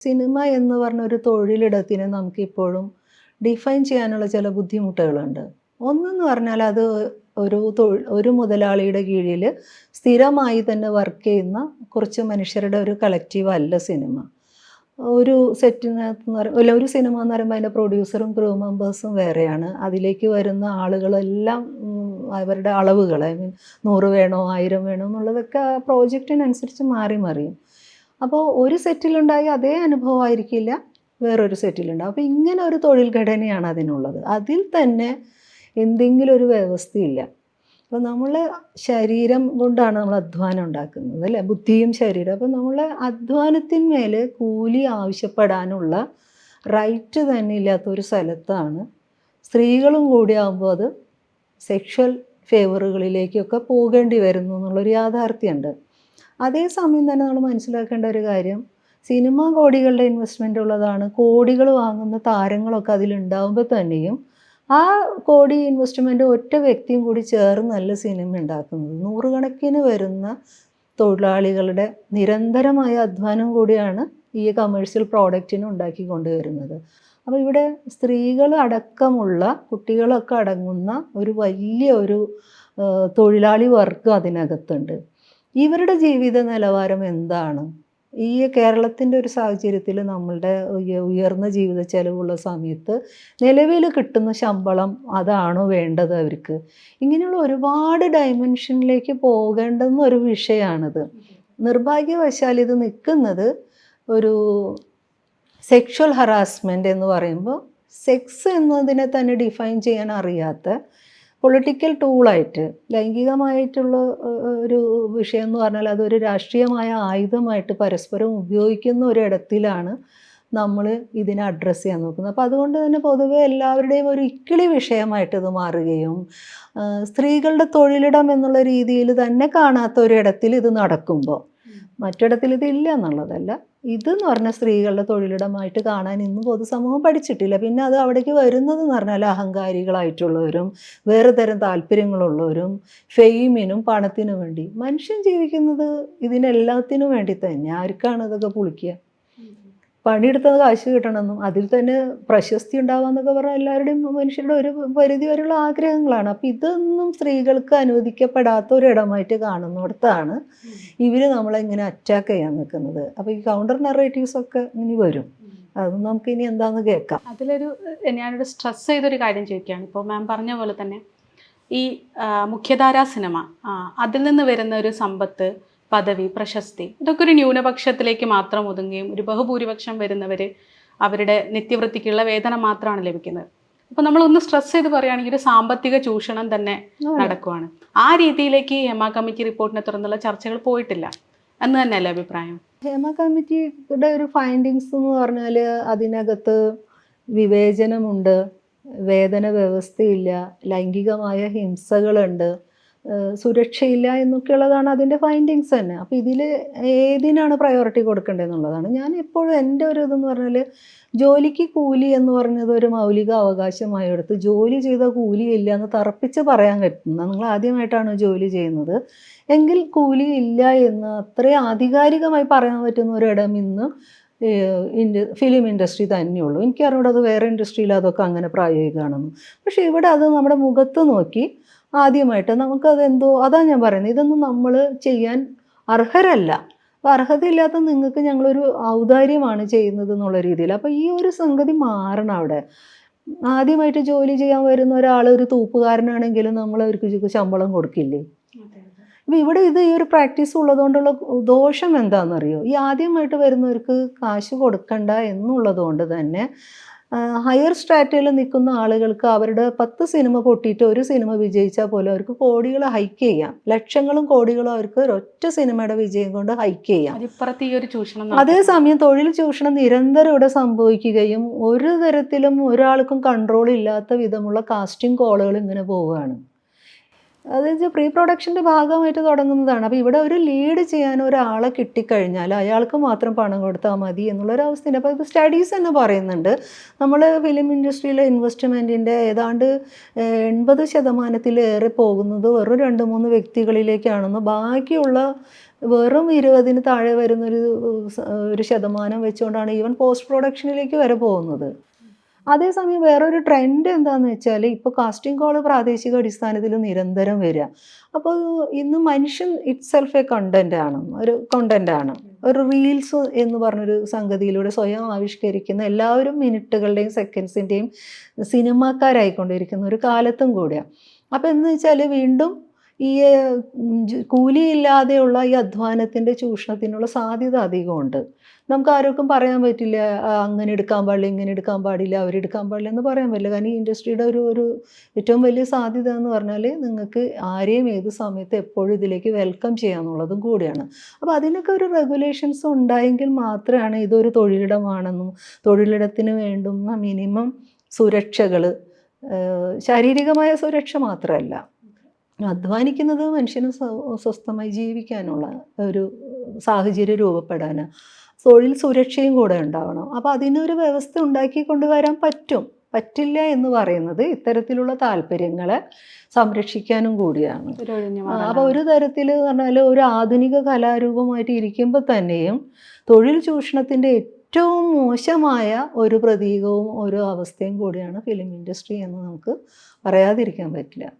Cinema എന്ന് പറഞ്ഞ ഒരു തൊഴിലിടത്തിനെ നമുക്കിപ്പോഴും ഡിഫൈൻ ചെയ്യാനുള്ള ചില ബുദ്ധിമുട്ടുകളുണ്ട്. ഒന്നെന്ന് പറഞ്ഞാൽ അത് ഒരു തൊഴിൽ ഒരു മുതലാളിയുടെ കീഴിൽ സ്ഥിരമായി തന്നെ വർക്ക് ചെയ്യുന്ന കുറച്ച് മനുഷ്യരുടെ ഒരു കളക്റ്റീവ് അല്ല സിനിമ. ഒരു സെറ്റിനകത്ത് പറയുമ്പോൾ അല്ല ഒരു സിനിമ എന്ന് പറയുമ്പോൾ അതിന്റെ പ്രൊഡ്യൂസറും ക്രൂ മെമ്പേഴ്സും വേറെയാണ്. അതിലേക്ക് വരുന്ന ആളുകളെല്ലാം അവരുടെ അളവുകൾ ഐ മീൻ നൂറ് വേണോ ആയിരം വേണോ എന്നുള്ളതൊക്കെ ആ പ്രോജക്റ്റിനനുസരിച്ച് മാറി മറിയും. അപ്പോൾ ഒരു സെറ്റിലുണ്ടായ അതേ അനുഭവമായിരിക്കില്ല വേറൊരു സെറ്റിലുണ്ടാവും. അപ്പോൾ ഇങ്ങനെ ഒരു തൊഴിൽ ഘടനയാണ് അതിനുള്ളത്. അതിൽ തന്നെ എന്തെങ്കിലും ഒരു വ്യവസ്ഥയില്ല. അപ്പോൾ നമ്മൾ ശരീരം കൊണ്ടാണ് നമ്മൾ അധ്വാനം ഉണ്ടാക്കുന്നത് അല്ലേ? ബുദ്ധിയും ശരീരം അപ്പോൾ നമ്മൾ അധ്വാനത്തിന്മേൽ കൂലി ആവശ്യപ്പെടാനുള്ള റൈറ്റ് തന്നെ ഇല്ലാത്ത ഒരു സ്ഥലത്താണ് സ്ത്രീകളും കൂടി ആകുമ്പോൾ അത് സെക്ഷൽ ഫേവറുകളിലേക്കൊക്കെ പോകേണ്ടി വരുന്നു എന്നുള്ളൊരു യാഥാർത്ഥ്യമുണ്ട്. അതേസമയം തന്നെ നമ്മൾ മനസ്സിലാക്കേണ്ട ഒരു കാര്യം സിനിമ കോടികളുടെ ഇൻവെസ്റ്റ്മെന്റ് ഉള്ളതാണ്. കോടികൾ വാങ്ങുന്ന താരങ്ങളൊക്കെ അതിലുണ്ടാവുമ്പോൾ തന്നെയും ആ കോടി ഇൻവെസ്റ്റ്മെന്റ് ഒറ്റ വ്യക്തിയും കൂടി ചേർന്നല്ല സിനിമ ഉണ്ടാക്കുന്നത്. നൂറുകണക്കിന് വരുന്ന തൊഴിലാളികളുടെ നിരന്തരമായ അധ്വാനം കൂടിയാണ് ഈ കമേഴ്ഷ്യൽ പ്രോഡക്റ്റിന് ഉണ്ടാക്കി കൊണ്ടുവരുന്നത്. അപ്പോൾ ഇവിടെ സ്ത്രീകൾ അടക്കമുള്ള കുട്ടികളൊക്കെ അടങ്ങുന്ന ഒരു വലിയ ഒരു തൊഴിലാളി വർഗം അതിനകത്തുണ്ട്. ഇവരുടെ ജീവിത നിലവാരം എന്താണ്? ഈ കേരളത്തിന്റെ ഒരു സാഹചര്യത്തിൽ നമ്മളുടെ ഉയർന്ന ജീവിത ചെലവുള്ള സമയത്ത് നിലവിൽ കിട്ടുന്ന ശമ്പളം അതാണോ വേണ്ടത് അവർക്ക്? ഇങ്ങനെയുള്ള ഒരുപാട് ഡയമെൻഷനിലേക്ക് പോകേണ്ടുന്ന ഒരു വിഷയമാണിത് നിർഭാഗ്യവശാൽ ഇത് നിൽക്കുന്നത് ഒരു സെക്ഷൽ ഹറാസ്മെന്റ് എന്ന് പറയുമ്പോൾ സെക്സ് എന്നതിനെ തന്നെ ഡിഫൈൻ ചെയ്യാൻ അറിയാത്ത പൊളിറ്റിക്കൽ ടൂളായിട്ട് ലൈംഗികമായിട്ടുള്ള ഒരു വിഷയം എന്ന് പറഞ്ഞാൽ അതൊരു രാഷ്ട്രീയമായ ആയുധമായിട്ട് പരസ്പരം ഉപയോഗിക്കുന്ന ഒരിടത്തിലാണ് നമ്മൾ ഇതിനെ അഡ്രസ്സ് ചെയ്യാൻ നോക്കുന്നത്. അപ്പോൾ അതുകൊണ്ട് തന്നെ പൊതുവെ എല്ലാവരുടെയും ഒരു ഇക്കിളി വിഷയമായിട്ട് ഇത് മാറുകയും സ്ത്രീകളുടെ തൊഴിലിടം എന്നുള്ള രീതിയിൽ തന്നെ കാണാത്ത ഒരിടത്തിൽ ഇത് നടക്കുമ്പോൾ മറ്റിടത്തിൽ ഇതില്ല എന്നുള്ളതല്ല. ഇതെന്ന് പറഞ്ഞാൽ സ്ത്രീകളുടെ തൊഴിലിടമായിട്ട് കാണാൻ ഇന്ന് പൊതുസമൂഹം പഠിച്ചിട്ടില്ല. പിന്നെ അത് അവിടേക്ക് വരുന്നത് എന്ന് പറഞ്ഞാൽ അഹങ്കാരികളായിട്ടുള്ളവരും വേറെ തരം താല്പര്യങ്ങളുള്ളവരും ഫെയിമിനും പണത്തിനും വേണ്ടി. മനുഷ്യൻ ജീവിക്കുന്നത് ഇതിനെല്ലാത്തിനും വേണ്ടി തന്നെ. ആർക്കാണ് ഇതൊക്കെ പുളിക്കുക? പണിയെടുത്തത് കാശ് കിട്ടണമെന്നും അതിൽ തന്നെ പ്രശസ്തി ഉണ്ടാവാന്നൊക്കെ പറഞ്ഞാൽ എല്ലാവരുടെയും മനുഷ്യരുടെ ഒരു പരിധി വരെയുള്ള ആഗ്രഹങ്ങളാണ്. അപ്പം ഇതൊന്നും സ്ത്രീകൾക്ക് അനുവദിക്കപ്പെടാത്ത ഒരു ഒരിടമായിട്ട് കാണുന്നിടത്താണ് ഇവർ നമ്മളെങ്ങനെ അറ്റാക്ക് ചെയ്യാൻ നിൽക്കുന്നത്. അപ്പോൾ ഈ കൗണ്ടർ നെറേറ്റീവ്സ് ഒക്കെ ഇനി വരും. അത് നമുക്ക് ഇനി എന്താണെന്ന് കേൾക്കാം. അതിലൊരു ഞാനൊരു സ്ട്രെസ് ചെയ്തൊരു കാര്യം ചോദിക്കുകയാണ്. ഇപ്പോൾ മാം പറഞ്ഞ പോലെ തന്നെ ഈ മുഖ്യധാരാ സിനിമ അതിൽ നിന്ന് വരുന്ന ഒരു സമ്പത്ത് പദവി പ്രശസ്തി ഇതൊക്കെ ഒരു ന്യൂനപക്ഷത്തിലേക്ക് മാത്രം ഒതുങ്ങുകയും ഒരു ബഹുഭൂരിപക്ഷം വരുന്നവർ അവരുടെ നിത്യവൃത്തിക്കുള്ള വേതനം മാത്രമാണ് ലഭിക്കുന്നത്. അപ്പോൾ നമ്മൾ ഒന്ന് സ്ട്രെസ് ചെയ്ത് പറയുകയാണെങ്കിൽ ഒരു സാമ്പത്തിക ചൂഷണം തന്നെ നടക്കുവാണ്. ആ രീതിയിലേക്ക് ഹെമ കമ്മിറ്റി റിപ്പോർട്ടിനെ തുടർന്നുള്ള ചർച്ചകൾ പോയിട്ടില്ല. എന്ന് തന്നെയല്ലേ അഭിപ്രായം? ഹേമ കമ്മിറ്റിയുടെ ഒരു ഫൈൻഡിങ്സ് എന്ന് പറഞ്ഞാൽ അതിനകത്ത് വിവേചനമുണ്ട് വേതന വ്യവസ്ഥയില്ല ലൈംഗികമായ ഹിംസകളുണ്ട് സുരക്ഷയില്ല എന്നൊക്കെയുള്ളതാണ് അതിന്റെ ഫൈൻഡിങ്സ് തന്നെ. അപ്പോൾ ഇതിൽ ഏതിനാണ് പ്രയോറിറ്റി കൊടുക്കേണ്ടതെന്നുള്ളതാണ്. ഞാൻ എപ്പോഴും എന്റെ ഒരു ഇതെന്ന് പറഞ്ഞാൽ ജോലിക്ക് കൂലി എന്ന് പറഞ്ഞത് ഒരു മൗലിക അവകാശമായി എടുത്ത് ജോലി ചെയ്ത കൂലി ഇല്ല എന്ന് തറപ്പിച്ച് പറയാൻ പറ്റുന്ന നിങ്ങൾ ആദ്യമായിട്ടാണ് ജോലി ചെയ്യുന്നത്. എങ്കിൽ കൂലി ഇല്ല എന്ന് അത്രയും ആധികാരികമായി പറയാൻ പറ്റുന്ന ഒരിടം ഇന്ന് ഇൻഡ ഫിലിം ഇൻഡസ്ട്രി തന്നെയുള്ളൂ. എനിക്കറിവിടെ അത് വേറെ ഇൻഡസ്ട്രിയിൽ അതൊക്കെ അങ്ങനെ പ്രായോഗികമാണെന്ന്. പക്ഷേ ഇവിടെ അത് നമ്മുടെ മുഖത്ത് നോക്കി ആദ്യമായിട്ട് നമുക്കത് എന്തോ അതാ ഞാൻ പറയുന്നത്. ഇതൊന്നും നമ്മൾ ചെയ്യാൻ അർഹരല്ല. അർഹതയില്ലാത്ത നിങ്ങൾക്ക് ഞങ്ങളൊരു ഔദാര്യമാണ് ചെയ്യുന്നത് എന്നുള്ള രീതിയിൽ. അപ്പോൾ ഈ ഒരു സംഗതി മാറണം അവിടെ. ആദ്യമായിട്ട് ജോലി ചെയ്യാൻ വരുന്ന ഒരാൾ ഒരു തൂപ്പുകാരനാണെങ്കിലും നമ്മൾ അവർക്ക് ശമ്പളം കൊടുക്കില്ലേ? അപ്പം ഇവിടെ ഇത് ഈ ഒരു പ്രാക്ടീസ് ഉള്ളതുകൊണ്ടുള്ള ദോഷം എന്താണെന്നറിയോ? ഈ ആദ്യമായിട്ട് വരുന്നവർക്ക് കാശ് കൊടുക്കണ്ട എന്നുള്ളത് കൊണ്ട് തന്നെ ഹയർ സ്ട്രാറ്റയിൽ നിൽക്കുന്ന ആളുകൾക്ക് അവരുടെ പത്ത് സിനിമ പൊട്ടിയിട്ട് ഒരു സിനിമ വിജയിച്ചാൽ പോലും അവർക്ക് കോടികൾ ഹൈക്ക് ചെയ്യാം. ലക്ഷങ്ങളും കോടികളും അവർക്ക് ഒറ്റ സിനിമയുടെ വിജയം കൊണ്ട് ഹൈക്ക് ചെയ്യാം. ചൂഷണം അതേസമയം തൊഴിൽ ചൂഷണം നിരന്തരം ഇവിടെ സംഭവിക്കുകയും ഒരു തരത്തിലും ഒരാൾക്കും കൺട്രോൾ ഇല്ലാത്ത വിധമുള്ള കാസ്റ്റിംഗ് കോളുകൾ ഇങ്ങനെ പോവുകയാണ്. അതായത് പ്രീ പ്രൊഡക്ഷന്റെ ഭാഗമായിട്ട് തുടങ്ങുന്നതാണ്. അപ്പോൾ ഇവിടെ ഒരു ലീഡ് ചെയ്യാൻ ഒരാളെ കിട്ടിക്കഴിഞ്ഞാൽ അയാൾക്ക് മാത്രം പണം കൊടുത്താൽ മതി എന്നുള്ളൊരവസ്ഥയുണ്ട്. അപ്പോൾ ഇത് സ്റ്റഡീസ് എന്ന് പറയുന്നുണ്ട്. നമ്മൾ ഫിലിം ഇൻഡസ്ട്രിയിലെ ഇൻവെസ്റ്റ്മെന്റിന്റെ ഏതാണ്ട് എൺപത് ശതമാനത്തിലേറെ പോകുന്നത് വെറും രണ്ട് മൂന്ന് വ്യക്തികളിലേക്കാണെന്ന് ബാക്കിയുള്ള വെറും ഇരുപതിന് താഴെ വരുന്നൊരു ഒരു ശതമാനം വെച്ചുകൊണ്ടാണ് ഈവൻ പോസ്റ്റ് പ്രൊഡക്ഷനിലേക്ക് വരെ പോകുന്നത്. അതേസമയം വേറൊരു ട്രെൻഡ് എന്താന്ന് വെച്ചാൽ ഇപ്പോൾ കാസ്റ്റിംഗ് കോൾ പ്രാദേശിക അടിസ്ഥാനത്തിൽ നിരന്തരം വരിക. അപ്പോൾ ഇന്ന് മനുഷ്യൻ ഇറ്റ് സെൽഫ് എ കണ്ടന്റ് ആണ്. ഒരു കണ്ടന്റ് ആണ്. ഒരു റീൽസ് എന്ന് പറഞ്ഞൊരു സംഗതിയിലൂടെ സ്വയം ആവിഷ്കരിക്കുന്ന എല്ലാവരും മിനിറ്റുകളുടെയും സെക്കൻഡ്സിന്റെയും സിനിമാക്കാരായിക്കൊണ്ടിരിക്കുന്ന ഒരു കാലത്തും കൂടിയാണ് അപ്പോൾ എന്ന് വെച്ചാൽ വീണ്ടും ഈ കൂലിയില്ലാതെയുള്ള ഈ അധ്വാനത്തിന്റെ ചൂഷണത്തിനുള്ള സാധ്യത അധികമുണ്ട്. നമുക്ക് ആരോക്കും പറയാൻ പറ്റില്ല അങ്ങനെ എടുക്കാൻ പാടില്ല ഇങ്ങനെ എടുക്കാൻ പാടില്ല അവരെടുക്കാൻ പാടില്ല എന്ന് പറയാൻ പറ്റില്ല. കാരണം ഈ ഇൻഡസ്ട്രിയുടെ ഒരു ഒരു ഏറ്റവും വലിയ സാധ്യത എന്ന് പറഞ്ഞാൽ നിങ്ങൾക്ക് ആരെയും ഏത് സമയത്ത് എപ്പോഴും ഇതിലേക്ക് വെൽക്കം ചെയ്യാന്നുള്ളതും കൂടിയാണ്. അപ്പോൾ അതിനൊക്കെ ഒരു റെഗുലേഷൻസ് ഉണ്ടായെങ്കിൽ മാത്രമാണ് ഇതൊരു തൊഴിലിടമാണെന്നും തൊഴിലിടത്തിന് വേണ്ടുന്ന മിനിമം സുരക്ഷകൾ ശാരീരികമായ സുരക്ഷ മാത്രമല്ല. അധ്വാനിക്കുന്നത് മനുഷ്യന് സ്വസ്ഥമായി ജീവിക്കാനുള്ള ഒരു സാഹചര്യം രൂപപ്പെടാൻ തൊഴിൽ സുരക്ഷയും കൂടെ ഉണ്ടാവണം. അപ്പോൾ അതിനൊരു വ്യവസ്ഥ ഉണ്ടാക്കി കൊണ്ടുവരാൻ പറ്റും. പറ്റില്ല എന്ന് പറയുന്നത് ഇത്തരത്തിലുള്ള താല്പര്യങ്ങളെ സംരക്ഷിക്കാനും കൂടിയാണ്. അപ്പോൾ ഒരു തരത്തിൽ പറഞ്ഞാൽ ഒരു ആധുനിക കലാരൂപമായിട്ട് ഇരിക്കുമ്പോൾ തന്നെയും തൊഴിൽ ചൂഷണത്തിന്റെ ഏറ്റവും മോശമായ ഒരു പ്രതീകവും ഒരു അവസ്ഥയും കൂടിയാണ് ഫിലിം ഇൻഡസ്ട്രി എന്ന് നമുക്ക് പറയാതിരിക്കാൻ പറ്റില്ല.